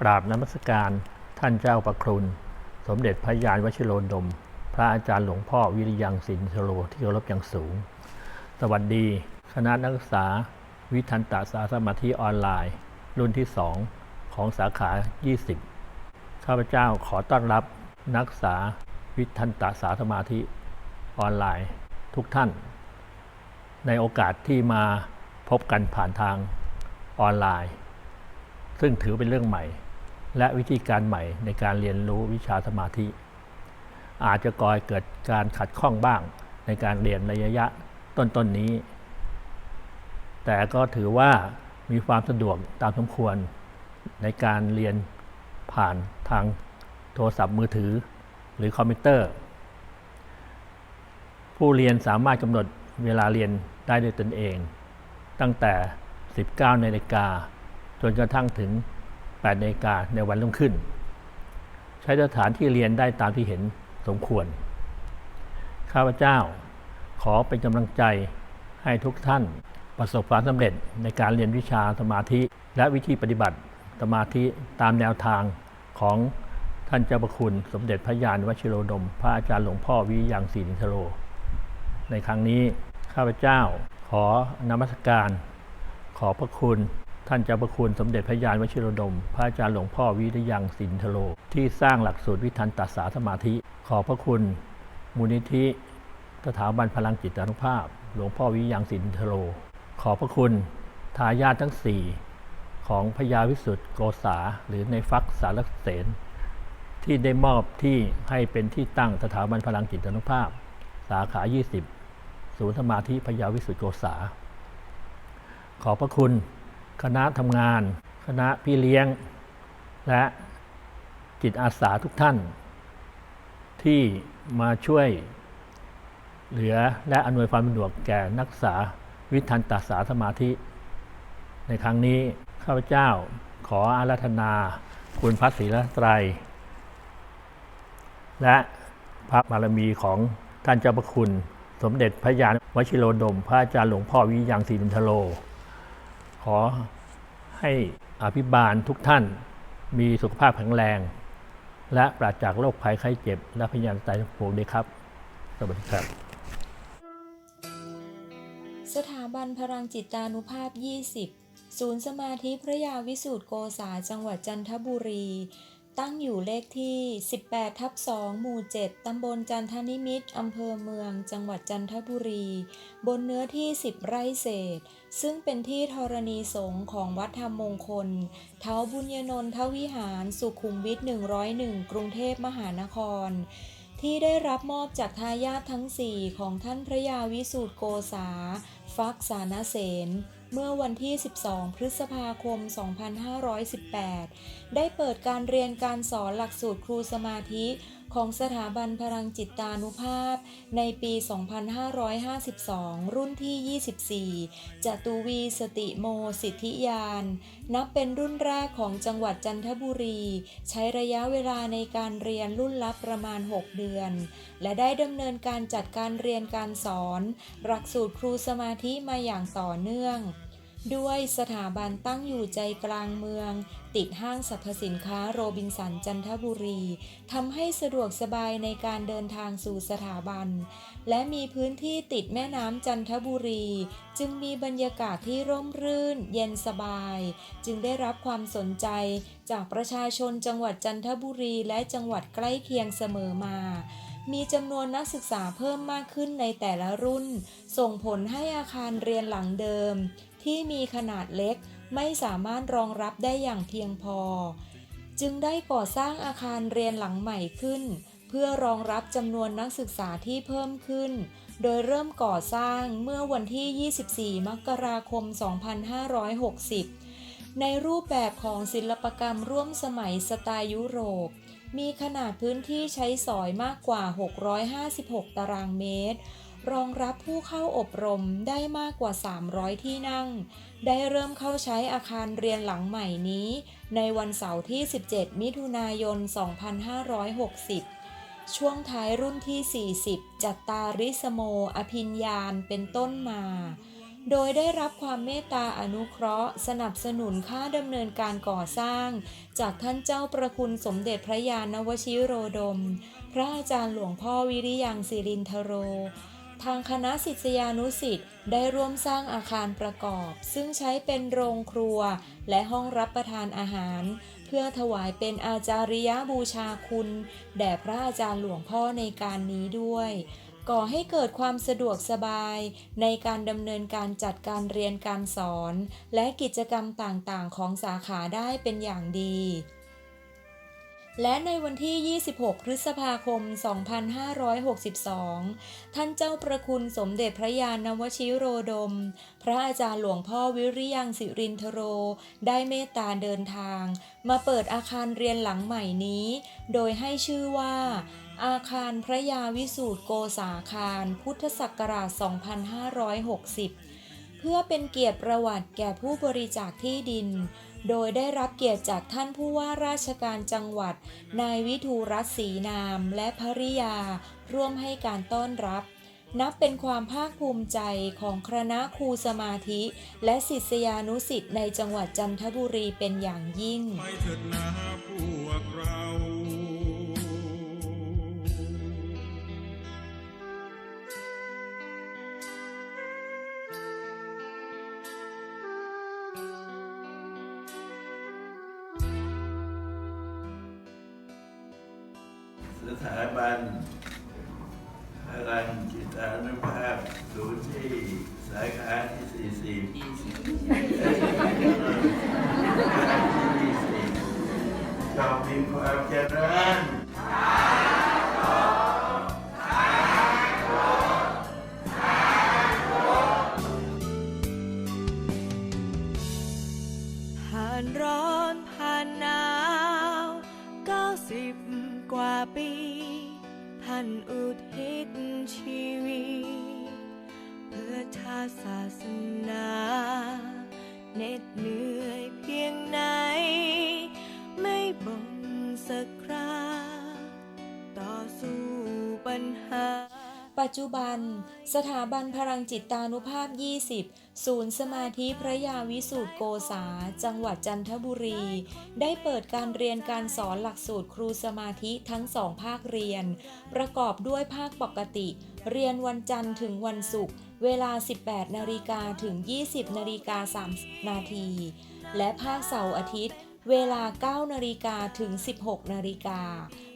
กราบนมัสการท่านเจ้าประครุนสมเด็จพระยานวชิโรดม พระอาจารย์หลวงพ่อวิริยังสินชโลที่เคารพอย่างสูง สวัสดี คณะนักศึกษา วิทันตสาสมาธิออนไลน์ รุ่นที่ 2 ของสาขา 20 ข้าพเจ้าขอต้อนรับนักศึกษาวิทันตสาสมาธิออนไลน์ ทุกท่าน ในโอกาสที่มาพบกันผ่านทางออนไลน์ ซึ่งถือเป็นเรื่องใหม่ และวิธีการใหม่ในการเรียนรู้วิชาสมาธิ อาจจะก่อให้เกิดการขัดข้องบ้างในการเรียนระยะต้นๆนนี้ แต่ก็ถือว่ามีความสะดวกตามสมควรในการเรียนผ่านทางโทรศัพท์มือถือหรือคอมพิวเตอร์ ผู้เรียนสามารถกำหนดเวลาเรียนได้ด้วยตนเอง ตั้งแต่ 19นาฬิกาจนกระทั่งถึง 8นาฬิกาในวันรุ่งขึ้น ใช้สถานที่เรียนได้ตามที่เห็นสมควร ข้าพเจ้าขอเป็นกำลังใจให้ทุกท่านประสบความสำเร็จในการเรียนวิชาสมาธิ และวิธีปฏิบัติสมาธิตามแนวทางของท่านเจ้าประคุณสมเด็จพระยานวชิโรดม พระอาจารย์หลวงพ่อวิยังศรีนิทโร ในครั้งนี้ข้าพเจ้าขอนมัสการ ขอพระคุณ ท่านเจ้าประคุณสมเด็จพระยานวชิรดม พระอาจารย์หลวงพ่อวิริยังสินทโล ที่สร้างหลักสูตรวิทันตัสสาสมาธิ ขอบพระคุณมูลนิธิสถาบันพลังจิตานุภาพ หลวงพ่อวิริยังสินทโล ขอบพระคุณทายาททั้งสี่ของพญาวิสุทธ์โกษาหรือในฟักสารเสนที่ได้มอบที่ให้เป็นที่ตั้งสถาบันพลังจิตานุภาพ สาขา 20 ศูนย์สมาธิพญาวิสุทธิโกษา ขอบพระคุณ คณะทำงาน คณะพี่เลี้ยง และจิตอาสาทุกท่าน ที่มาช่วยเหลือและอำนวยความสะดวกแก่นักศึกษาวิทันตสาสมาธิ ในครั้งนี้ข้าพเจ้าขออาราธนาคุณพระศรีรัตนตร และพระบารมีของท่านเจ้าพระคุณ สมเด็จพระยานวชิโรดม พระอาจารย์หลวงพ่อวิยังศรีนินทโล ขอให้อภิบาลทุกท่านมีสุขภาพแข็งแรง และปราศจากโรคภัยไข้เจ็บ และพยานตายทั้งปวงด้วยครับ สวัสดีครับ สถาบันพลังจิตานุภาพ 20 ศูนย์สมาธิพระยาวิสูตรโกษาจังหวัดจันทบุรี ตั้งอยู่เลขที่ 18 ทับ 2 หมู่ 7 ตำบลจันทนิมิตรอำเภอเมือง จังหวัดจันทบุรี บนเนื้อที่ 10 ไร่เศษ ซึ่งเป็นที่ธรณีสงฆ์ของวัดธรรมมงคล เท้าบุญญนนทวิหาร สุขุมวิท 101 กรุงเทพมหานคร ที่ได้รับมอบจากทายาททั้ง 4 ของท่านพระยาวิสูตรโกษา ฟักสานเสน เมื่อวันที่ 12 พฤษภาคม 2518 ได้เปิดการเรียนการสอนหลักสูตรครูสมาธิ ของสถาบันพลังจิตานุภาพ ในปี 2552 รุ่นที่ 24 จตุวีสติโมสิทธิยาน นับเป็นรุ่นแรกของจังหวัดจันทบุรี ใช้ระยะเวลาในการเรียนรุ่นละประมาณ 6 เดือน และได้ดำเนินการจัดการเรียนการสอน หลักสูตรครูสมาธิมาอย่างต่อเนื่อง ด้วยสถาบันตั้งอยู่ใจกลางเมือง ติดห้างสรรพสินค้าโรบินสันจันทบุรีทำให้สะดวกสบายในการเดินทางสู่สถาบัน และมีพื้นที่ติดแม่น้ำจันทบุรี จึงมีบรรยากาศที่ร่มรื่น เย็นสบาย จึงได้รับความสนใจจากประชาชนจังหวัดจันทบุรีและจังหวัดใกล้เคียงเสมอมามีจำนวนนักศึกษาเพิ่มมากขึ้นในแต่ละรุ่น ส่งผลให้อาคารเรียนหลังเดิม ที่มีขนาดเล็กไม่สามารถรองรับได้อย่างเพียงพอ จึงได้ก่อสร้างอาคารเรียนหลังใหม่ขึ้น เพื่อรองรับจำนวนนักศึกษาที่เพิ่มขึ้น โดยเริ่มก่อสร้างเมื่อวันที่ 24 มกราคม 2560 ในรูปแบบของศิลปกรรมร่วมสมัยสไตล์ยุโรป มีขนาดพื้นที่ใช้สอยมากกว่า 656 ตารางเมตร รองรับผู้เข้าอบรมได้มากกว่า 300 ที่นั่ง ได้เริ่มเข้าใช้อาคารเรียนหลังใหม่นี้ ในวันเสาร์ที่ 17 มิถุนายน 2560 ช่วงท้ายรุ่นที่ 40 จัตตาริสโม อภิญญาณเป็นต้นมา โดยได้รับความเมตตาอนุเคราะห์ สนับสนุนค่าดำเนินการก่อสร้าง จากท่านเจ้าประคุณสมเด็จพระยาณวชิโรดม พระอาจารย์หลวงพ่อวิริยังสิรินทโร ทางคณะศิษยานุสิษย์ได้ร่วมสร้างอาคารประกอบ ซึ่งใช้เป็นโรงครัวและห้องรับประทานอาหาร เพื่อถวายเป็นอาจาริยบูชาคุณ แด่พระอาจารย์หลวงพ่อในการนี้ด้วย ก่อให้เกิดความสะดวกสบาย ในการดำเนินการจัดการเรียนการสอน และกิจกรรมต่างๆ ของสาขาได้เป็นอย่างดี และในวันที่ 26 พฤษภาคม 2562 ท่านเจ้าประคุณสมเด็จพระยาณวชิโรดม พระอาจารย์หลวงพ่อวิริยังสิรินทโร ได้เมตตาเดินทาง มาเปิดอาคารเรียนหลังใหม่นี้ โดยให้ชื่อว่า อาคารพระยาวิสูตรโกษาคาร พุทธศักราช 2560 เพื่อเป็นเกียรติประวัติแก่ผู้บริจาคที่ดิน โดยได้รับเกียรติจากท่านผู้ว่าราชการจังหวัด นายวิทูรัตน์ศรีนาม และภริยา ร่วมให้การต้อนรับ นับเป็นความภาคภูมิใจของคณะครูสมาธิ และศิษยานุสิษย์ในจังหวัดจันทบุรีเป็นอย่างยิ่งไปเถิดนาพวกเรา ถาบันพลังจิตานุภาพศูนย์ที่สาขาที่สี่สิบที่สี่จอมมีความเจริญ ปัญหา ปัจจุบัน สถาบันพลังจิตตานุภาพ 20 ศูนย์สมาธิพระยาวิสูตรโกษา จังหวัดจันทบุรี ได้เปิดการเรียนการสอนหลักสูตรครูสมาธิทั้งสองภาคเรียน ประกอบด้วยภาคปกติ เรียนวันจันทร์ถึงวันศุกร์เวลา 18 นาฬิกาถึง 20 นาฬิกา 3 นาที และภาคเสาร์อาทิตย์ เวลา 9 นาฬิกาถึง 16 นาฬิกา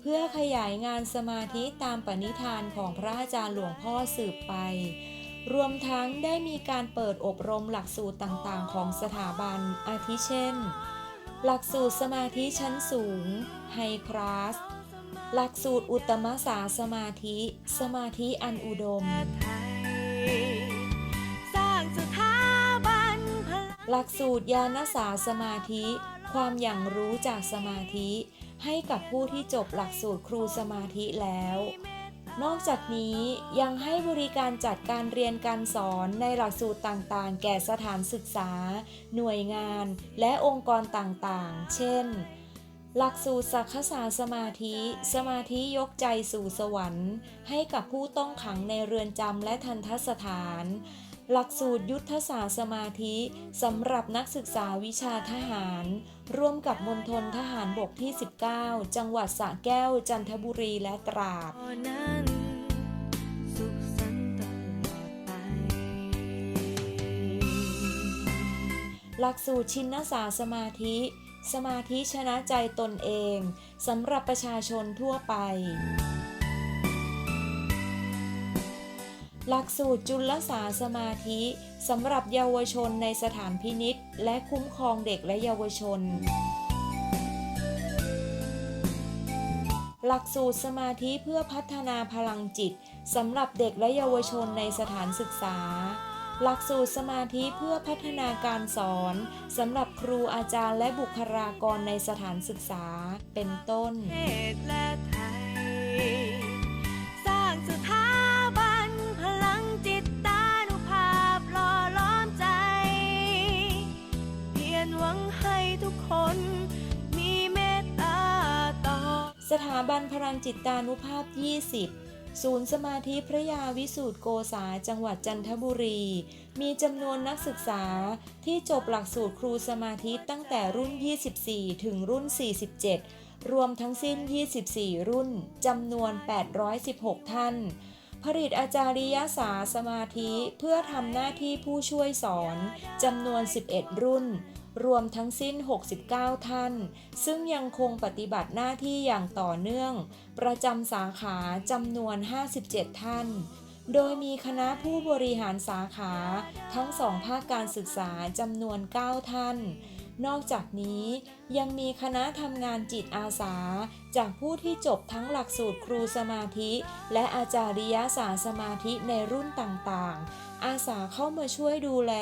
เพื่อขยายงานสมาธิตามปณิธานของพระอาจารย์หลวงพ่อสืบไป รวมทั้งได้มีการเปิดอบรมหลักสูตรต่างๆ ของสถาบันอาทิเช่น หลักสูตรสมาธิชั้นสูงไฮคลาสหลักสูตรอุตมสาสมาธิ สมาธิอันอุดม หลักสูตรญาณสาสมาธิ ความอย่างรู้จากสมาธิให้กับผู้ที่จบหลักสูตรครูสมาธิแล้ว นอกจากนี้ยังให้บริการจัดการเรียนการสอนในหลักสูตรต่างๆ แก่สถานศึกษา หน่วยงาน และองค์กรต่างๆ เช่น หลักสูตรสักขาสมาธิ สมาธิยกใจสู่สวรรค์ ให้กับผู้ต้องขังในเรือนจำและทันทสถาน หลักสูตรยุทธศาสตร์สมาธิสำหรับนักศึกษาวิชาทหาร ร่วมกับมณฑลทหารบกที่ 19 จังหวัดสระแก้ว จันทบุรีและตราดหลักสูตรชินสาสมาธิ สมาธิชนะใจตนเองสำหรับประชาชนทั่วไป หลักสูตรจุลสาสมาธิสำหรับเยาวชนในสถานพินิษและคุ้มครองเด็กและเยาวชน หลักสูตรสมาธิเพื่อพัฒนาพลังจิตสำหรับเด็กและเยาวชนในสถานศึกษา หลักสูตรสมาธิเพื่อพัฒนาการสอนสำหรับครูอาจารย์และบุคลากรในสถานศึกษาเป็นต้น ถาบันพลังจิตตานุภาพ 20 ศูนย์สมาธิพระยาวิสูตรโกษาจังหวัดจันทบุรี มีจำนวนนักศึกษาที่จบหลักสูตรครูสมาธิตั้งแต่รุ่น 24 ถึงรุ่น 47 รวมทั้งสิ้น 24 รุ่นจำนวน 816 ท่าน ผลิตอาจาริยสาสมาธิเพื่อทำหน้าที่ผู้ช่วยสอนจำนวน 11 รุ่น รวมทั้งสิ้น 69 ท่าน ซึ่งยังคงปฏิบัติหน้าที่อย่างต่อเนื่อง ประจำสาขาจำนวน 57 ท่าน โดยมีคณะผู้บริหารสาขาทั้งสองภาคการศึกษาจำนวน 9 ท่าน นอกจากนี้ยังมีคณะทำงานจิตอาสา จากผู้ที่จบทั้งหลักสูตรครูสมาธิ และอาจาริยาสารสมาธิในรุ่นต่างๆ อาสาเข้ามาช่วยดูแล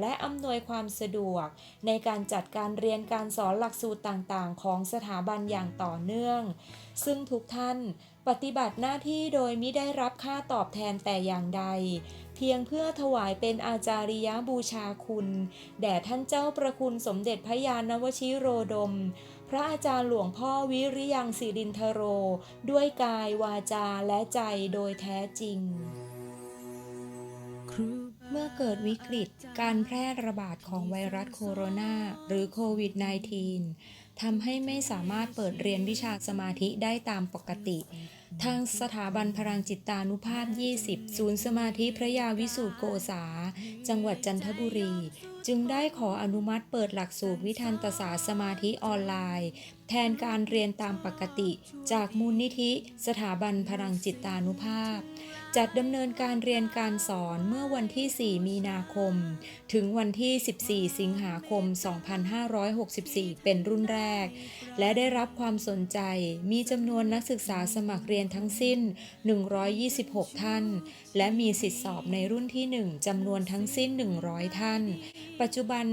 และอำนวยความสะดวก ในการจัดการเรียนการสอนหลักสูตรต่างๆ ของสถาบันอย่างต่อเนื่อง ซึ่งทุกท่านปฏิบัติหน้าที่โดยมิได้รับค่าตอบแทนแต่อย่างใด เพียงเพื่อถวายเป็นอาจาริยบูชาคุณ แด่ท่านเจ้าประคุณสมเด็จพระยาณวชิโรดม พระอาจารย์หลวงพ่อวิริยังสิรินทโร ด้วยกายวาจาและใจโดยแท้จริงเมื่อเกิดวิกฤตการแพร่ระบาดของไวรัสโคโรนาหรือโควิด -19 ทำให้ไม่สามารถเปิดเรียนวิชาสมาธิได้ตามปกติ ทางสถาบันพลังจิตตานุภาพ 20 ศูนย์สมาธิพระยาวิสูตรโกษา จังหวัดจันทบุรี จึงได้ขออนุมัติเปิดหลักสูตรวิทันตศาสสมาธิออนไลน์ แทนการเรียนตามปกติ จากมูลนิธิ สถาบันพลังจิตตานุภาพ จัดดำเนินการเรียนการสอนเมื่อวันที่ 4 มีนาคม ถึงวันที่ 14 สิงหาคม 2564 เป็นรุ่นแรก และได้รับความสนใจมีจำนวนนักศึกษาสมัครเรียนทั้งสิ้น 126 ท่าน และมีสิทธิสอบในรุ่นที่ 1จำนวนทั้งสิ้น 100 ท่าน ปัจจุบัน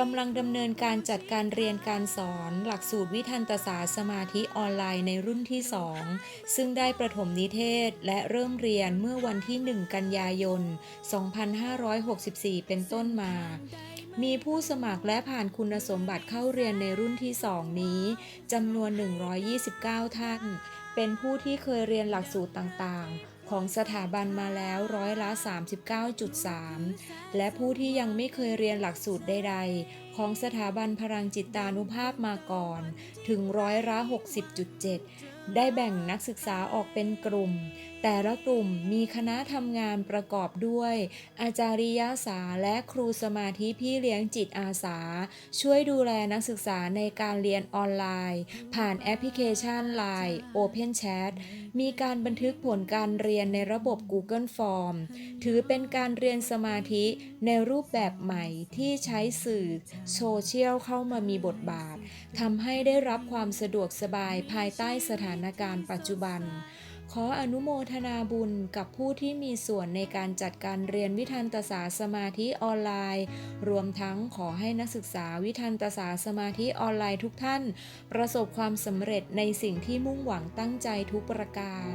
กำลังดำเนินการจัดการเรียนการสอน หลักสูตรวิทันตศาสตร์สมาธิออนไลน์ในรุ่นที่ 2 ซึ่งได้ประถมนิเทศและเริ่มเรียนเมื่อวันที่ 1 กันยายน 2564 เป็นต้นมา มีผู้สมัครและผ่านคุณสมบัติเข้าเรียนในรุ่นที่ 2 นี้จำนวน 129 ท่าน เป็นผู้ที่เคยเรียนหลักสูตรต่างๆ ของสถาบันมาแล้วร้อยละ 39.3 และผู้ที่ยังไม่เคยเรียนหลักสูตรใดๆ ของสถาบันพลังจิตตานุภาพมาก่อน ถึงร้อยละ 60.7 ได้แบ่งนักศึกษาออกเป็นกลุ่ม แต่ละกลุ่มมีคณะทำงานประกอบด้วย อาจาริยาสาและครูสมาธิพี่เลี้ยงจิตอาสา ช่วยดูแลนักศึกษาในการเรียนออนไลน์ ผ่านแอปพลิเคชัน Line Open Chat มีการบันทึกผลการเรียนในระบบ Google Form ถือเป็นการเรียนสมาธิในรูปแบบใหม่ที่ใช้สื่อโซเชียลเข้ามามีบทบาททำให้ได้รับความสะดวกสบายภายใต้สถานการณ์ปัจจุบัน ขออนุโมทนาบุญกับผู้ที่มีส่วนในการจัดการเรียนวิทันตศาสมาธิออนไลน์ รวมทั้งขอให้นักศึกษาวิทันตศาสมาธิออนไลน์ทุกท่าน ประสบความสำเร็จในสิ่งที่มุ่งหวังตั้งใจทุกประการ